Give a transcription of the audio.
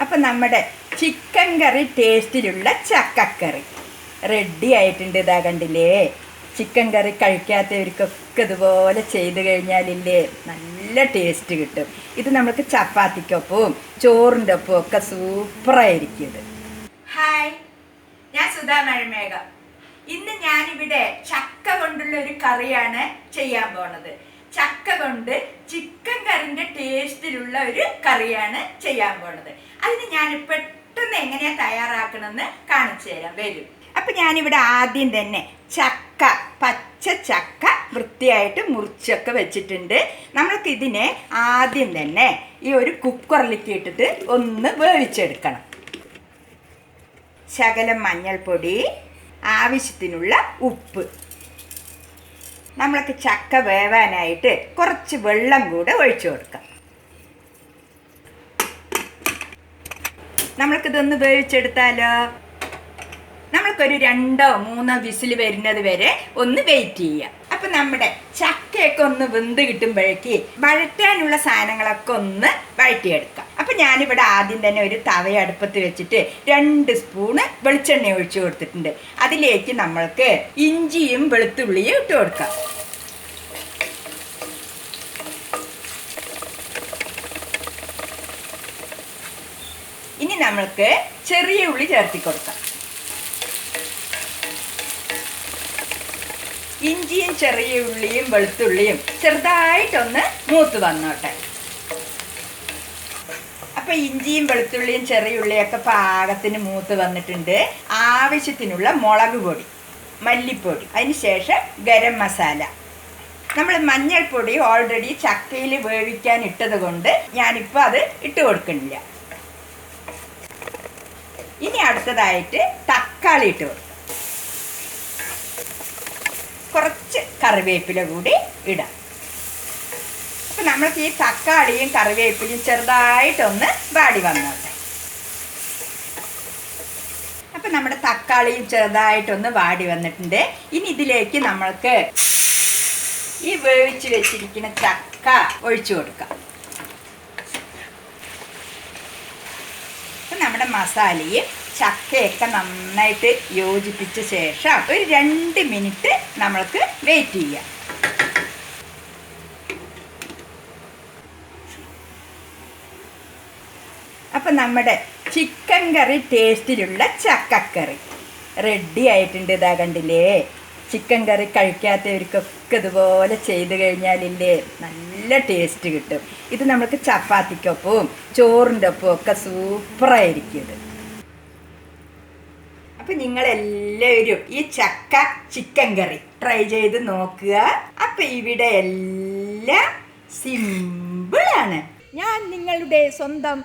അപ്പം നമ്മുടെ ചിക്കൻ കറി ടേസ്റ്റിലുള്ള ചക്കക്കറി. റെഡി ആയിട്ടുണ്ട് ഇതാ കണ്ടില്ലേ? ചിക്കൻ കറി കഴിക്കാത്തവർക്കൊക്കെ ഇതുപോലെ ചെയ്ത് കഴിഞ്ഞാലില്ലേ നല്ല ടേസ്റ്റ് കിട്ടും. ഇത് നമുക്ക് ചപ്പാത്തിക്കൊപ്പവും ചോറിന്റെ ഒപ്പവും ഒക്കെ സൂപ്പറായിരിക്കും ഇത്. ഹായ് ഞാൻ സുധാ മഴമേഘ. ഇന്ന് ഞാനിവിടെ ചക്ക കൊണ്ടുള്ള ഒരു കറിയാണ് ചെയ്യാൻ പോണത്. ചക്ക കൊണ്ട് ചിക്കൻ കറിന്റെ ടേസ്റ്റിലുള്ള ഒരു കറിയാണ് ചെയ്യാൻ പോണത്. അതിന് ഞാൻ പെട്ടെന്ന് എങ്ങനെയാ തയ്യാറാക്കണമെന്ന് കാണിച്ചു തരാം. വരും. അപ്പൊ ഞാനിവിടെ ആദ്യം തന്നെ ചക്ക പച്ച ചക്ക വൃത്തിയായിട്ട് മുറിച്ചൊക്കെ വെച്ചിട്ടുണ്ട്. നമ്മൾക്ക് ഇതിനെ ആദ്യം തന്നെ ഈ ഒരു കുക്കറിലേക്ക് ഇട്ടിട്ട് ഒന്ന് വേവിച്ചെടുക്കണം. ശകലം മഞ്ഞൾപ്പൊടി ആവശ്യത്തിനുള്ള ഉപ്പ്. നമ്മൾക്ക് ചക്ക വേവാനായിട്ട് കുറച്ച് വെള്ളം കൂടെ ഒഴിച്ചു കൊടുക്കാം. നമ്മൾക്കിതൊന്ന് വേവിച്ചെടുത്താലോ? നമ്മൾക്കൊരു രണ്ടോ മൂന്നോ വിസിൽ വരുന്നത് വരെ ഒന്ന് വെയിറ്റ് ചെയ്യാം. അപ്പം നമ്മുടെ ചക്കയൊക്കെ ഒന്ന് വെന്ത് കിട്ടുമ്പോഴേക്ക് വഴറ്റാനുള്ള സാധനങ്ങളൊക്കെ ഒന്ന് വഴറ്റിയെടുക്കാം. അപ്പൊ ഞാനിവിടെ ആദ്യം തന്നെ ഒരു തവ അടുപ്പത്ത് വെച്ചിട്ട് രണ്ട് സ്പൂണ് വെളിച്ചെണ്ണ ഒഴിച്ചു കൊടുത്തിട്ടുണ്ട്. അതിലേക്ക് നമ്മൾക്ക് ഇഞ്ചിയും വെളുത്തുള്ളിയും ഇട്ട് കൊടുക്കാം. ഇനി നമ്മൾക്ക് ചെറിയ ഉള്ളി ചേർത്തി കൊടുക്കാം. ഇഞ്ചിയും ചെറിയ ഉള്ളിയും വെളുത്തുള്ളിയും ചെറുതായിട്ടൊന്ന് മൂത്ത് വന്നോട്ടെ. അപ്പൊ ഇഞ്ചിയും വെളുത്തുള്ളിയും ചെറിയ ഉള്ളിയൊക്കെ പാകത്തിന് മൂത്ത് വന്നിട്ടുണ്ട്. ആവശ്യത്തിനുള്ള മുളക് പൊടി മല്ലിപ്പൊടി അതിന് ശേഷം ഗരം മസാല. നമ്മൾ മഞ്ഞൾപ്പൊടി ഓൾറെഡി ചക്കയിൽ വേവിക്കാൻ ഇട്ടത് കൊണ്ട് ഞാനിപ്പോൾ അത് ഇട്ട് കൊടുക്കുന്നില്ല. ഇനി അടുത്തതായിട്ട് തക്കാളി ഇട്ട് കൊടുക്കും. കുറച്ച് കറിവേപ്പില കൂടി ഇടാം. അപ്പം നമ്മൾക്ക് ഈ തക്കാളിയും കറിവേപ്പിലയും ചെറുതായിട്ടൊന്ന് വാടി വന്നോട്ടെ. അപ്പം നമ്മുടെ തക്കാളിയും ചെറുതായിട്ടൊന്ന് വാടി വന്നിട്ടുണ്ട്. ഇനി ഇതിലേക്ക് നമ്മൾക്ക് ഈ വേവിച്ച് വെച്ചിരിക്കുന്ന ചക്ക ഒഴിച്ചു കൊടുക്കാം. നമ്മുടെ മസാലയും ചക്കയൊക്കെ നന്നായിട്ട് യോജിപ്പിച്ച ശേഷം ഒരു രണ്ട് മിനിറ്റ് നമ്മൾക്ക് വെയിറ്റ് ചെയ്യാം. അപ്പം നമ്മുടെ ചിക്കൻ കറി ടേസ്റ്റിലുള്ള ചക്കക്കറി. റെഡി ആയിട്ടുണ്ട് ഇതാ കണ്ടില്ലേ? ചിക്കൻ കറി കഴിക്കാത്തവർക്കൊക്കെ ഇതുപോലെ ചെയ്ത് കഴിഞ്ഞാലില്ലേ നല്ല ടേസ്റ്റ് കിട്ടും. ഇത് നമ്മൾക്ക് ചപ്പാത്തിക്കൊപ്പവും ചോറിന്റെ ഒപ്പവും ഒക്കെ സൂപ്പറായിരിക്കും ഇത്. അപ്പം നിങ്ങളെല്ലാവരും ഈ ചക്ക ചിക്കൻ കറി ട്രൈ ചെയ്ത് നോക്കുക. അപ്പം ഇവിടെ എല്ലാം സിമ്പിളാണ് ഞാൻ നിങ്ങളുടെ സ്വന്തം